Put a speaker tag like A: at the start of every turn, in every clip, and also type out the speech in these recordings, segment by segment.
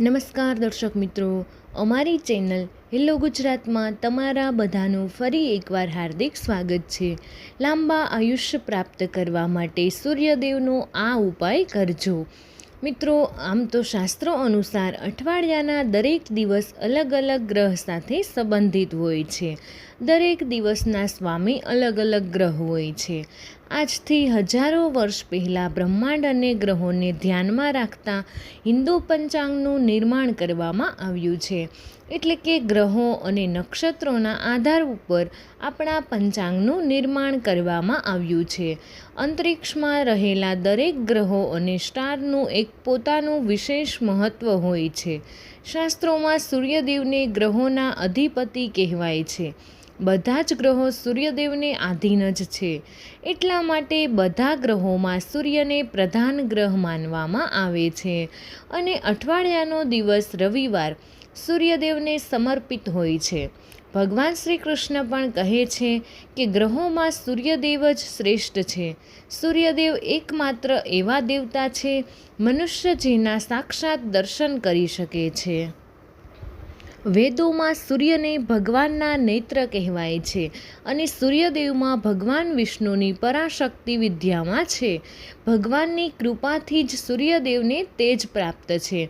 A: નમસ્કાર દર્શક મિત્રો, અમારી ચેનલ હેલો ગુજરાતમાં તમારા બધાનું ફરી એકવાર હાર્દિક સ્વાગત છે. લાંબા આયુષ્ય પ્રાપ્ત કરવા માટે સૂર્યદેવનો આ ઉપાય કરજો. મિત્રો, આમ તો શાસ્ત્રો અનુસાર અઠવાડિયાના દરેક દિવસ અલગ અલગ ગ્રહ સાથે સંબંધિત હોય છે. દરેક દિવસના સ્વામી અલગ અલગ ગ્રહ હોય છે. આજથી હજારો વર્ષ પહેલાં બ્રહ્માંડ અને ગ્રહોને ધ્યાનમાં રાખતા હિન્દુ પંચાંગનું નિર્માણ કરવામાં આવ્યું છે. એટલે કે ગ્રહો અને નક્ષત્રોના આધાર ઉપર આપણા પંચાંગનું નિર્માણ કરવામાં આવ્યું છે. અંતરિક્ષમાં રહેલા દરેક ગ્રહો અને સ્ટારનું એક પોતાનું વિશેષ મહત્ત્વ હોય છે. શાસ્ત્રોમાં સૂર્યદેવને ગ્રહોના અધિપતિ કહેવાય છે. બધા જ ગ્રહો સૂર્યદેવને આધીન જ છે. એટલા માટે બધા ગ્રહોમાં સૂર્યને પ્રધાન ગ્રહ માનવામાં આવે છે. અને અઠવાડિયાનો દિવસ રવિવાર સૂર્યદેવને સમર્પિત હોય છે. ભગવાન શ્રી કૃષ્ણ પણ કહે છે કે ગ્રહોમાં સૂર્યદેવ જ શ્રેષ્ઠ છે. સૂર્યદેવ એકમાત્ર એવા દેવતા છે, મનુષ્ય જેના સાક્ષાત દર્શન કરી શકે છે. વેદોમાં સૂર્યને ભગવાનના નેત્ર કહેવાય છે અને સૂર્યદેવમાં ભગવાન વિષ્ણુની પરાશક્તિ વિદ્યામાં છે. ભગવાનની કૃપાથી જ સૂર્યદેવને તેજ પ્રાપ્ત છે.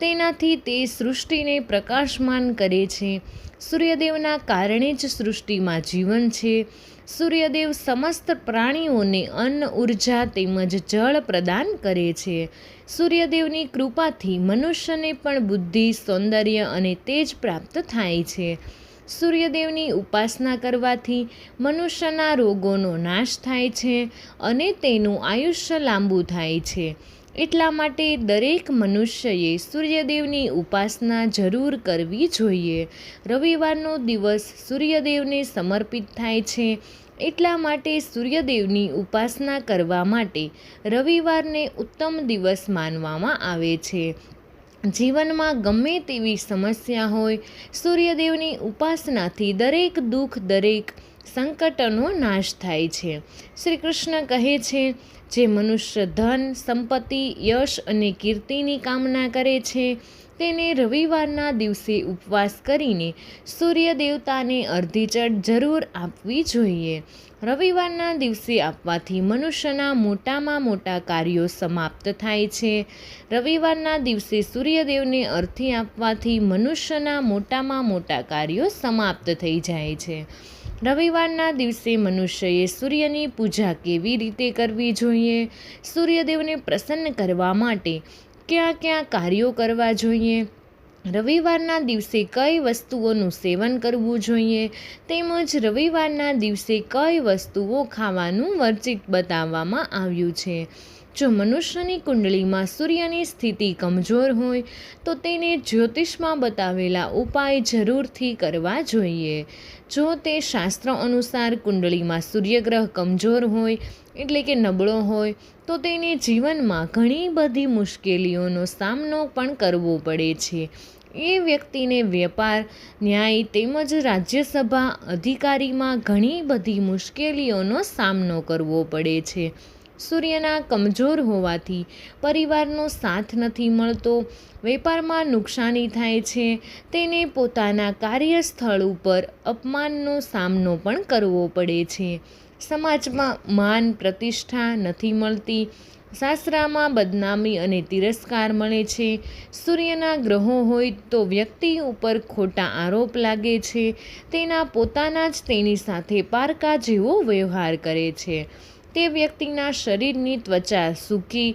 A: તેનાથી તે સૃષ્ટિને પ્રકાશમાન કરે છે. સૂર્યદેવના કારણે જ સૃષ્ટિમાં જીવન છે. સૂર્યદેવ સમસ્ત પ્રાણીઓને અન્ન, ઊર્જા તેમજ જળ પ્રદાન કરે છે. સૂર્યદેવની કૃપાથી મનુષ્યને પણ બુદ્ધિ, સૌંદર્ય અને તેજ પ્રાપ્ત થાય છે. સૂર્યદેવની ઉપાસના કરવાથી મનુષ્યના રોગોનો નાશ થાય છે અને તેનું આયુષ્ય લાંબુ થાય છે. એટલા માટે દરેક મનુષ્યએ સૂર્યદેવની ઉપાસના જરૂર કરવી જોઈએ. રવિવારનો દિવસ સૂર્યદેવને સમર્પિત થાય છે એટલા માટે સૂર્યદેવની ઉપાસના કરવા માટે રવિવારને ઉત્તમ દિવસ માનવામાં આવે છે. જીવનમાં ગમે તેવી સમસ્યા હોય, સૂર્યદેવની ઉપાસનાથી દરેક દુઃખ, દરેક સંકટનો નાશ થાય છે. શ્રી કૃષ્ણ કહે છે જે મનુષ્ય ધન, સંપત્તિ, યશ અને કીર્તિની કામના કરે છે, તેને રવિવારના દિવસે ઉપવાસ કરીને સૂર્ય દેવતાને અડધી ચટ જરૂર આપવી જોઈએ. રવિવારના દિવસે આપવાથી મનુષ્યના મોટામાં મોટા કાર્યો સમાપ્ત થાય છે. રવિવારના દિવસે સૂર્યદેવને અર્થી આપવાથી મનુષ્યના મોટામાં મોટા કાર્યો સમાપ્ત થઈ જાય છે. રવિવારના દિવસે મનુષ્યએ સૂર્યની પૂજા કેવી રીતે કરવી જોઈએ? સૂર્યદેવને પ્રસન્ન કરવા માટે ક્યાં ક્યાં કાર્યો કરવા જોઈએ? રવિવારના દિવસે કઈ વસ્તુઓનું સેવન કરવું જોઈએ? તેમજ રવિવારના દિવસે કઈ વસ્તુઓ ખાવાનું વર્જિત બતાવવામાં આવ્યું છે? જો મનુષ્યની કુંડળીમાં સૂર્યની સ્થિતિ કમજોર હોય, તો તેને જ્યોતિષમાં બતાવેલા ઉપાય જરૂરથી કરવા જોઈએ. જો તે શાસ્ત્ર અનુસાર કુંડળીમાં સૂર્યગ્રહ કમજોર હોય, એટલે કે નબળો હોય, તો તેને જીવનમાં ઘણી બધી મુશ્કેલીઓનો સામનો પણ કરવો પડે છે. એ વ્યક્તિને વેપાર, ન્યાય તેમજ રાજ્યસભા અધિકારીમાં ઘણી બધી મુશ્કેલીઓનો સામનો કરવો પડે છે. સૂર્યના કમજોર હોવાથી પરિવારનો સાથ નથી મળતો, વેપારમાં નુકસાની થાય છે, તેને પોતાના કાર્યસ્થળ ઉપર અપમાનનો સામનો પણ કરવો પડે છે. સમાજમાં માન પ્રતિષ્ઠા નથી મળતી, સાસરામાં બદનામી અને તિરસ્કાર મળે છે, સૂર્યના ગ્રહો હોય તો વ્યક્તિ ઉપર ખોટા આરોપ લાગે છે, તેના પોતાના જ તેની સાથે પારકા જેવો વ્યવહાર કરે છે. તે વ્યક્તિના શરીરની ત્વચા સૂકી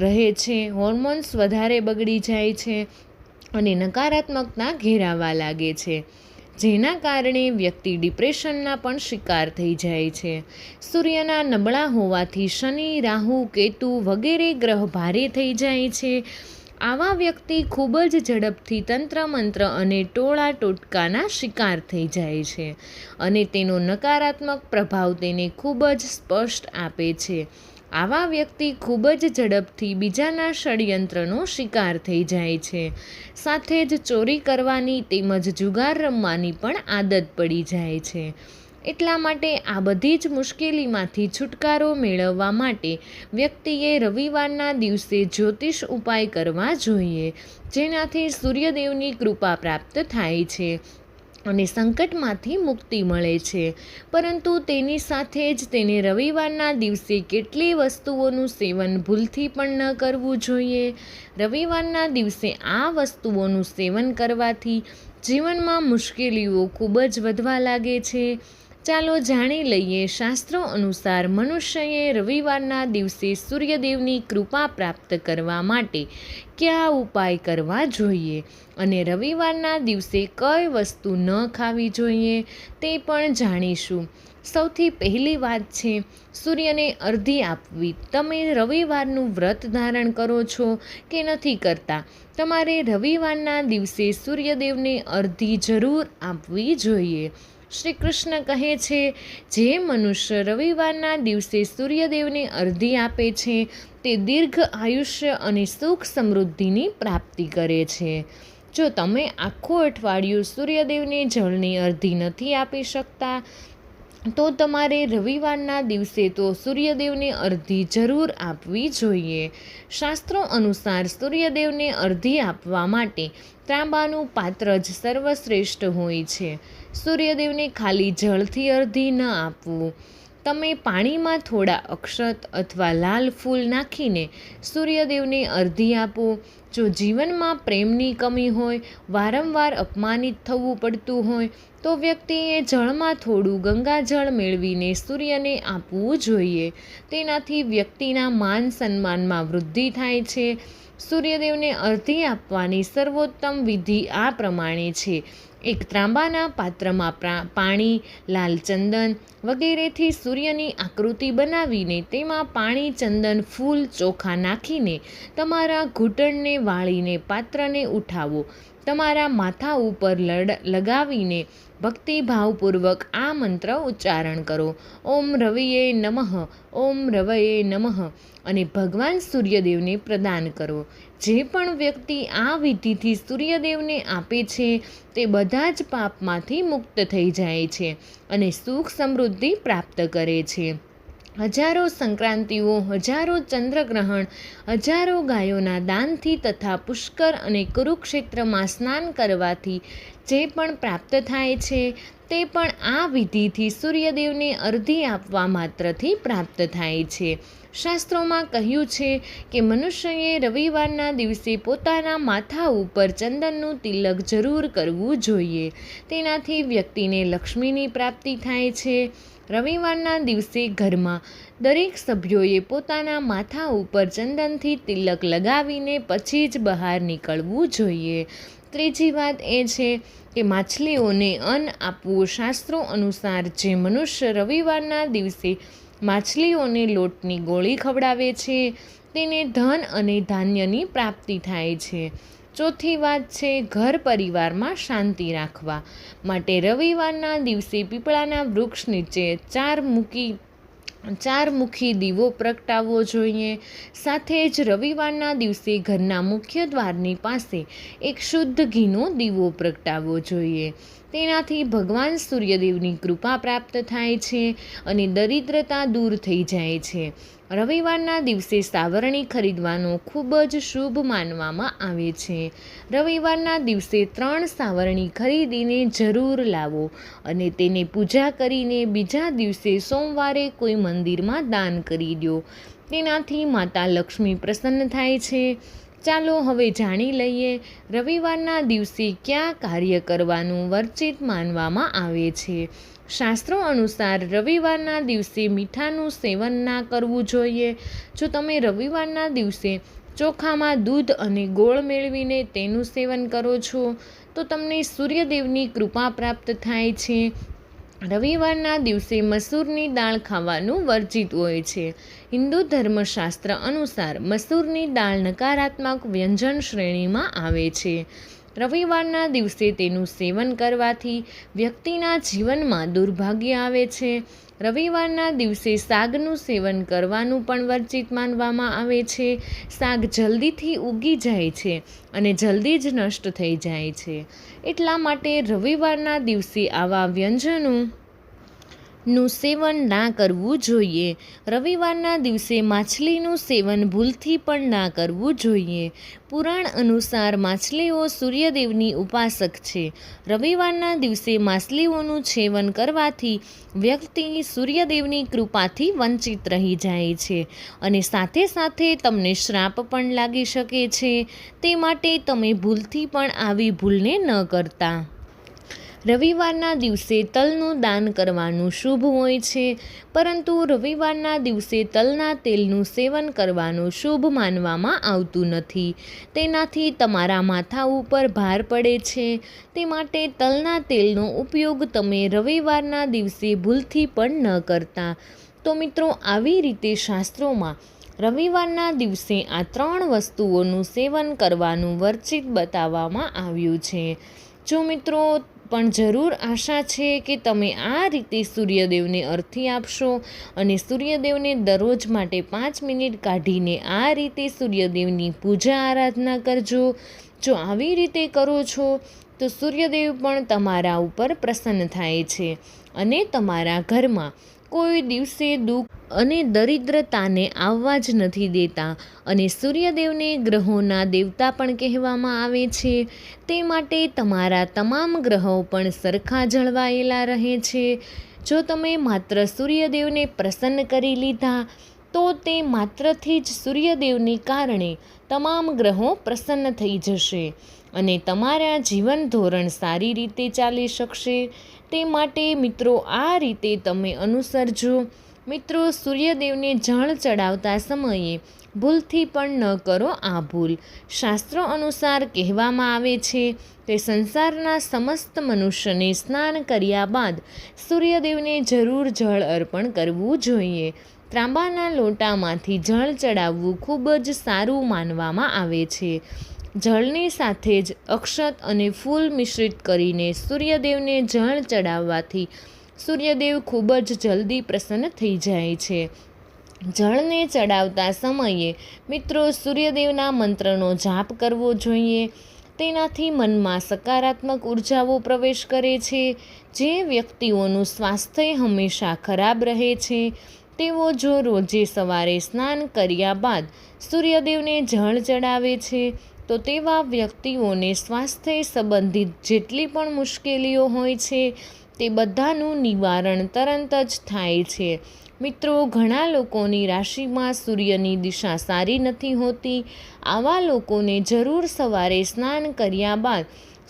A: રહે છે, હોર્મોન્સ વધારે બગડી જાય છે અને નકારાત્મકતા ઘેરાવા લાગે છે, જેના કારણે વ્યક્તિ ડિપ્રેશનના પણ શિકાર થઈ જાય છે. સૂર્યના નબળા હોવાથી શનિ, રાહુ, કેતુ વગેરે ગ્રહ ભારે થઈ જાય છે. આવા વ્યક્તિ ખૂબ જ ઝડપથી તંત્ર મંત્ર અને ટોળા ટોટકાના શિકાર થઈ જાય છે અને તેનો નકારાત્મક પ્રભાવ તેને ખૂબ જ સ્પષ્ટ આપે છે. આવા વ્યક્તિ ખૂબ જ ઝડપથી બીજાના ષડયંત્રનો શિકાર થઈ જાય છે. સાથે જ ચોરી કરવાની તેમજ જુગાર રમવાની પણ આદત પડી જાય છે. એટલા માટે આ બધી જ મુશ્કેલીમાંથી છુટકારો મેળવવા માટે વ્યક્તિએ રવિવારના દિવસે જ્યોતિષ ઉપાય કરવા જોઈએ, જેનાથી સૂર્યદેવની કૃપા પ્રાપ્ત થાય છે અને સંકટમાંથી મુક્તિ મળે છે. પરંતુ તેની સાથે જ તેને રવિવારના દિવસે કેટલી વસ્તુઓનું સેવન ભૂલથી પણ ન કરવું જોઈએ. રવિવારના દિવસે આ વસ્તુઓનું સેવન કરવાથી જીવનમાં મુશ્કેલીઓ ખૂબ જ વધવા લાગે છે. ચાલો જાણી લઈએ શાસ્ત્રો અનુસાર મનુષ્યએ રવિવારના દિવસે સૂર્યદેવની કૃપા પ્રાપ્ત કરવા માટે કયા ઉપાય કરવા જોઈએ અને રવિવારના દિવસે કઈ વસ્તુ ન ખાવી જોઈએ તે પણ જાણીશું. સૌથી પહેલી વાત છે, સૂર્યને અર્ધી આપવી. તમે રવિવારનું વ્રત ધારણ કરો છો કે નથી કરતા? તમારે રવિવારના દિવસે સૂર્યદેવને અર્ધી જરૂર આપવી જોઈએ. શ્રી કૃષ્ણ કહે છે, જે મનુષ્ય રવિવારના દિવસે સૂર્યદેવને અર્ધી આપે છે, તે દીર્ઘ આયુષ્ય અને સુખ સમૃદ્ધિની પ્રાપ્તિ કરે છે. જો તમે આખું અઠવાડિયું સૂર્યદેવને જળની અર્ધી નથી આપી શકતા તો તમારે રવિવારના દિવસે તો સૂર્યદેવને અર્ધી જરૂર આપવી જોઈએ. શાસ્ત્રો અનુસાર સૂર્યદેવને અર્ધી આપવા માટે ત્રાંબાનું પાત્ર જ સર્વશ્રેષ્ઠ હોય છે. સૂર્યદેવને ખાલી જળથી અર્ધી ન આપવું. તમે પાણીમાં થોડા અક્ષત અથવા લાલ ફૂલ નાખીને સૂર્યદેવને અર્ધી આપો. જો જીવનમાં પ્રેમની કમી હોય, વારંવાર અપમાનિત થવું પડતું હોય, તો વ્યક્તિએ જળમાં થોડું ગંગાજળ મેળવીને સૂર્યને આપવું જોઈએ. તેનાથી વ્યક્તિના માન સન્માનમાં વૃદ્ધિ થાય છે. સૂર્યદેવને અર્ધી આપવાની સર્વોત્તમ વિધિ આ પ્રમાણે છે. એક ત્રાંબાના પાત્રમાં પાણી, લાલ ચંદન વગેરેથી સૂર્યની આકૃતિ બનાવીને તેમાં પાણી, ચંદન, ફૂલ ચોખા નાખીને તમારા ઘૂંટણને વાળીને પાત્રને ઉઠાવો. તમારા માથા ઉપર લડ લગાવીને ભક્તિભાવપૂર્વક આ મંત્ર ઉચ્ચારણ કરો. ઓમ રવિએ નમઃ, ઓમ રવયે નમઃ અને ભગવાન સૂર્યદેવને પ્રદાન કરો. જે પણ વ્યક્તિ આ વિધિથી સૂર્યદેવને આપે છે, તે બધા જ પાપમાંથી મુક્ત થઈ જાય છે અને સુખ સમૃદ્ધિ પ્રાપ્ત કરે છે. હજારો સંક્રાંતિઓ, હજારો ચંદ્રગ્રહણ, હજારો ગાયોના દાનથી તથા પુષ્કર અને કુરુક્ષેત્રમાં સ્નાન કરવાથી જે પણ પ્રાપ્ત થાય છે, તે પણ આ વિધિથી સૂર્યદેવને અર્ધી આપવા માત્રથી પ્રાપ્ત થાય છે. શાસ્ત્રોમાં કહ્યું છે કે મનુષ્યએ રવિવારના દિવસે પોતાના માથા ઉપર ચંદનનું તિલક જરૂર કરવું જોઈએ. તેનાથી વ્યક્તિને લક્ષ્મીની પ્રાપ્તિ થાય છે. રવિવારના દિવસે ઘરમાં દરેક સભ્યોએ પોતાના માથા ઉપર ચંદનથી તિલક લગાવીને પછી જ બહાર નીકળવું જોઈએ. ત્રીજી વાત એ છે કે માછલીઓને અન્ન આપવું શાસ્ત્રો અનુસાર જે મનુષ્ય રવિવારના દિવસે માછલીઓને લોટની ગોળી ખવડાવે છે, તેને ધન અને ધાન્યની પ્રાપ્તિ થાય છે. ચોથી વાત છે ઘર પરિવારમાં શાંતિ રાખવા. માટે રવિવારના દિવસે પીપળાના વૃક્ષ નીચે ચાર મૂકી, ચાર મુખી દીવો પ્રગટાવવો જોઈએ. સાથે જ રવિવારના દિવસે ઘરના મુખ્ય દ્વારની પાસે એક શુદ્ધ ઘીનો દીવો પ્રગટાવવો જોઈએ. તેનાથી ભગવાન સૂર્યદેવની કૃપા પ્રાપ્ત થાય છે અને દરિદ્રતા દૂર થઈ જાય છે. રવિવારના દિવસે સાવરણી ખરીદવાનો ખૂબ જ શુભ માનવામાં આવે છે. રવિવારના દિવસે ત્રણ સાવરણી ખરીદીને જરૂર લાવો અને તેને પૂજા કરીને બીજા દિવસે સોમવારે કોઈ મંદિરમાં દાન કરી દો. તેનાથી માતા લક્ષ્મી પ્રસન્ન થાય છે. ચાલો હવે જાણી લઈએ રવિવારના દિવસે કયા કાર્ય કરવાનું વર્જિત માનવામાં આવે છે. શાસ્ત્રો અનુસાર રવિવારના દિવસે મીઠાનું સેવન ના કરવું જોઈએ. જો તમે રવિવારના દિવસે ચોખામાં દૂધ અને ગોળ મેળવીને તેનું સેવન કરો છો, તો તમને સૂર્યદેવની કૃપા પ્રાપ્ત થાય છે. રવિવારના દિવસે મસૂરની દાળ ખાવાનું વર્જિત હોય છે. હિન્દુ ધર્મશાસ્ત્ર અનુસાર મસૂરની દાળ નકારાત્મક વ્યંજન શ્રેણીમાં આવે છે. રવિવારના દિવસે તેનું સેવન કરવાથી વ્યક્તિના જીવનમાં દુર્ભાગ્ય આવે છે. રવિવારના દિવસે શાકનું સેવન કરવાનું પણ વર્જિત માનવામાં આવે છે. શાક જલ્દીથી ઉગી જાય છે અને જલ્દી જ નષ્ટ થઈ જાય છે. એટલા માટે રવિવારના દિવસે આવા વ્યંજનો નું સેવન ના કરવું જોઈએ. રવિવારના દિવસે માછલીનું સેવન ભૂલથી પણ ના કરવું જોઈએ. પુરાણ અનુસાર માછલીઓ સૂર્યદેવની ઉપાસક છે. રવિવારના દિવસે માછલીઓનું સેવન કરવાથી વ્યક્તિ સૂર્યદેવની કૃપાથી વંચિત રહી જાય છે અને સાથે સાથે તમને શ્રાપ પણ લાગી શકે છે. તે માટે તમે ભૂલથી પણ આવી ભૂલને ન કરતા. રવિવારના દિવસે તલનું દાન કરવાનું શુભ હોય છે. પરંતુ રવિવારના દિવસે તલના તેલનું સેવન કરવાનું શુભ માનવામાં આવતું નથી. તેનાથી તમારા માથા ઉપર ભાર પડે છે. તે માટે તલના તેલનો ઉપયોગ તમે રવિવારના દિવસે ભૂલથી પણ ન કરતા. તો મિત્રો, આવી રીતે શાસ્ત્રોમાં રવિવારના દિવસે આ ત્રણ વસ્તુઓનું સેવન કરવાનું વર્જિત બતાવવામાં આવ્યું છે. જો મિત્રો પણ જરૂર આશા છે કે તમે આ રીતે સૂર્યદેવને અર્થી આપશો અને સૂર્યદેવને દરરોજ માટે પાંચ મિનિટ કાઢીને આ રીતે સૂર્યદેવની પૂજા આરાધના કરજો. જો આવી રીતે કરો છો, તો સૂર્યદેવ પણ તમારા ઉપર પ્રસન્ન થાય છે અને તમારા ઘરમાં કોઈ દિવસે દુઃખ અને દરિદ્રતાને આવવા જ નથી દેતા. અને સૂર્યદેવને ગ્રહોના દેવતા પણ કહેવામાં આવે છે. તે માટે તમારા તમામ ગ્રહો પણ સરખા જળવાયેલા રહે છે. જો તમે માત્ર સૂર્યદેવને પ્રસન્ન કરી લીધા, તો તે માત્રથી જ સૂર્યદેવને કારણે તમામ ગ્રહો પ્રસન્ન થઈ જશે અને તમારા જીવન ધોરણ સારી રીતે ચાલી શકશે. તે માટે, મિત્રો, આ રીતે તમે અનુસરજો. મિત્રો, સૂર્યદેવને જળ ચડાવતા સમયે ભૂલથી પણ ન કરો આ ભૂલ. શાસ્ત્રો અનુસાર કહેવામાં આવે છે કે સંસારના સમસ્ત મનુષ્યને સ્નાન કર્યા બાદ સૂર્યદેવને જરૂર જળ અર્પણ કરવું જોઈએ. ત્રાંબાના લોટામાંથી જળ ચડાવવું ખૂબ જ સારું માનવામાં આવે છે. જળની સાથે જ અક્ષત અને ફૂલ મિશ્રિત કરીને સૂર્યદેવને જળ ચડાવવાથી સૂર્યદેવ ખૂબ જ જલ્દી પ્રસન્ન થઈ જાય છે. જળને ચડાવતા સમયે મિત્રો સૂર્યદેવના મંત્રનો જાપ કરવો જોઈએ. તેનાથી મનમાં સકારાત્મક ઉર્જાઓ પ્રવેશ કરે છે. જે વ્યક્તિઓનું સ્વાસ્થ્ય હંમેશા ખરાબ રહે છે, તેઓ જો રોજે સવારે સ્નાન કર્યા બાદ સૂર્યદેવને જળ ચડાવે છે તો તેવા વ્યક્તિઓને સ્વાસ્થ્ય સંબંધિત જેટલી પણ મુશ્કેલીઓ હોય છે, તે બધાનું નિવારણ તરત જ થાય છે. મિત્રો, ઘણા લોકોની રાશિમાં સૂર્યની દિશા સારી નથી હોતી. આવા લોકોને જરૂર સવારે સ્નાન કર્યા બાદ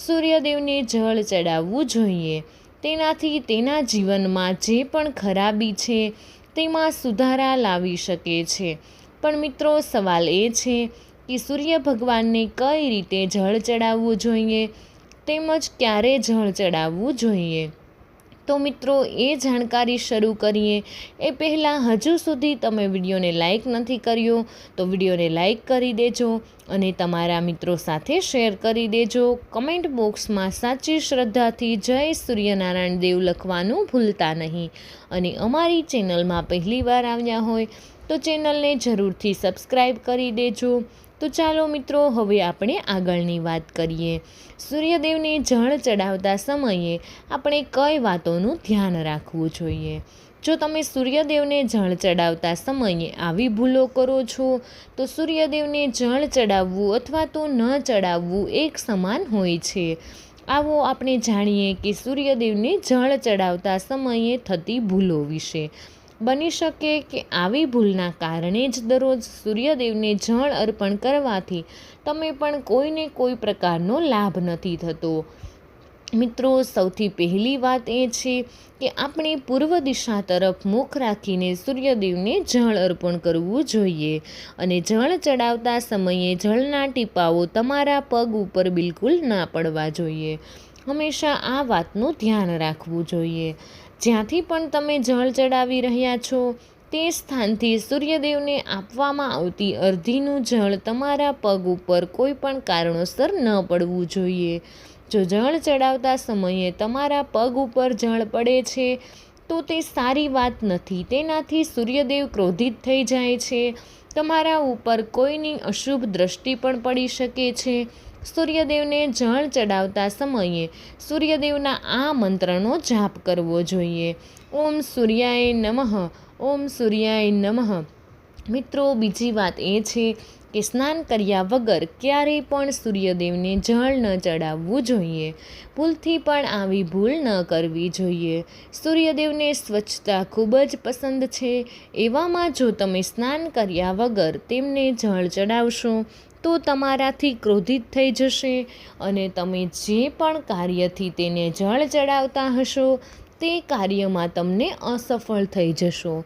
A: સૂર્યદેવને જળ ચડાવવું જોઈએ. તેનાથી તેના જીવનમાં જે પણ ખરાબી છે, તેમાં સુધારા લાવી શકે છે. પણ મિત્રો, સવાલ એ છે કે સૂર્ય ભગવાનને કઈ રીતે જળ ચડાવવું જોઈએ, તેમજ ક્યારે જળ ચડાવવું જોઈએ? તો મિત્રો, એ જાણકારી શરૂ કરીએ. એ પહેલાં હજુ સુધી તમે વિડીયોને લાઈક નથી કર્યો, તો વિડીયોને લાઈક કરી દેજો અને તમારા મિત્રો સાથે શેર કરી દેજો. કમેન્ટ બોક્સમાં સાચી શ્રદ્ધાથી જય સૂર્યનારાયણ દેવ લખવાનું ભૂલતા નહીં. અને અમારી ચેનલમાં પહેલીવાર આવ્યા હોય, તો ચેનલને જરૂરથી સબસ્ક્રાઈબ કરી દેજો. તો ચાલો મિત્રો, હવે આપણે આગળની વાત કરીએ. સૂર્યદેવને જળ ચડાવતા સમયે આપણે કઈ વાતોનું ધ્યાન રાખવું જોઈએ? જો તમે સૂર્યદેવને જળ ચડાવતા સમયે આવી ભૂલો કરો છો, તો સૂર્યદેવને જળ ચડાવવું અથવા તો ન ચડાવવું એક સમાન હોય છે. આવો આપણે જાણીએ કે સૂર્યદેવને જળ ચડાવતા સમયે થતી ભૂલો વિશે. બની શકે કે આવી ભૂલના કારણે જ દરરોજ સૂર્યદેવને જળ અર્પણ કરવાથી તમે પણ કોઈને કોઈ પ્રકારનો લાભ નથી થતો. મિત્રો, સૌથી પહેલી વાત એ છે કે આપણે પૂર્વ દિશા તરફ મુખ રાખીને સૂર્યદેવને જળ અર્પણ કરવું જોઈએ અને જળ ચડાવતા સમયે જળના ટીપાઓ તમારા પગ ઉપર બિલકુલ ના પડવા જોઈએ. હંમેશા આ વાતનું ધ્યાન રાખવું જોઈએ. જ્યાંથી પણ તમે જળ ચડાવી રહ્યા છો, તે સ્થાનથી સૂર્યદેવને આપવામાં આવતી અર્ધીનું જળ તમારા પગ ઉપર કોઈ પણ કારણોસર ન પડવું જોઈએ. જો જળ ચડાવતા સમયે તમારા પગ ઉપર જળ પડે છે, તો તે સારી વાત નથી. તેનાથી સૂર્યદેવ ક્રોધિત થઈ જાય છે. તમારા ઉપર કોઈની અશુભ દ્રષ્ટિ પણ પડી શકે છે. સૂર્યદેવને જળ ચડાવતા સમયે સૂર્યદેવના આ મંત્રનો જાપ કરવો જોઈએ. ઓમ સૂર્યાય નમઃ, ઓમ સૂર્યાય નમઃ. મિત્રો, બીજી વાત એ છે કે સ્નાન કર્યા વગર ક્યારેય પણ સૂર્યદેવને જળ ન ચડાવવું જોઈએ. ભૂલથી પણ આવી ભૂલ ન કરવી જોઈએ. સૂર્યદેવને સ્વચ્છતા ખૂબ જ પસંદ છે. એવામાં જો તમે સ્નાન કર્યા વગર તેમને જળ ચડાવશો તો તમારાથી ક્રોધિત થઈ જશે અને તમે જે પણ કાર્યથી તેને જળ ચડાવતા હશો, તે કાર્યમાં તમને અસફળ થઈ જશો.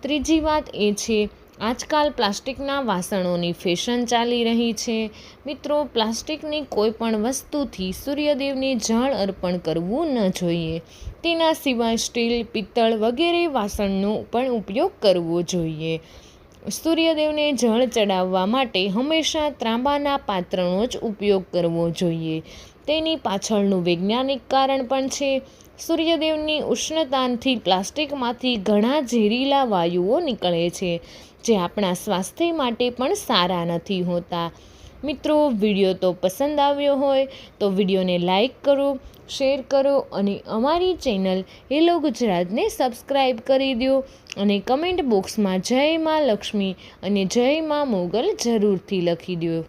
A: ત્રીજી વાત એ છે, આજકાલ પ્લાસ્ટિકના વાસણોની ફેશન ચાલી રહી છે. મિત્રો, પ્લાસ્ટિકની કોઈ પણ વસ્તુથી સૂર્યદેવને જળ અર્પણ કરવું ન જોઈએ. તેના સિવાય સ્ટીલ, પિત્તળ વગેરે વાસણનો પણ ઉપયોગ કરવો જોઈએ. સૂર્યદેવને જળ ચડાવવા માટે હંમેશા ત્રાંબાના પાત્રનો જ ઉપયોગ કરવો જોઈએ. તેની પાછળનું વૈજ્ઞાનિક કારણ પણ છે. સૂર્યદેવની ઉષ્ણતાથી પ્લાસ્ટિકમાંથી ઘણા ઝેરીલા વાયુઓ નીકળે છે, જે આપણા સ્વાસ્થ્ય માટે પણ સારા નથી હોતા. મિત્રો, વીડિયો તો પસંદ આવ્યો હોય તો વિડીયોને લાઈક કરો શેર કરો અને અમારી ચેનલ હેલો ગુજરાતને સબસ્ક્રાઈબ કરી દો અને કમેન્ટ બોક્સમાં જય માં લક્ષ્મી અને જય માં મોગલ જરૂરથી લખી દો.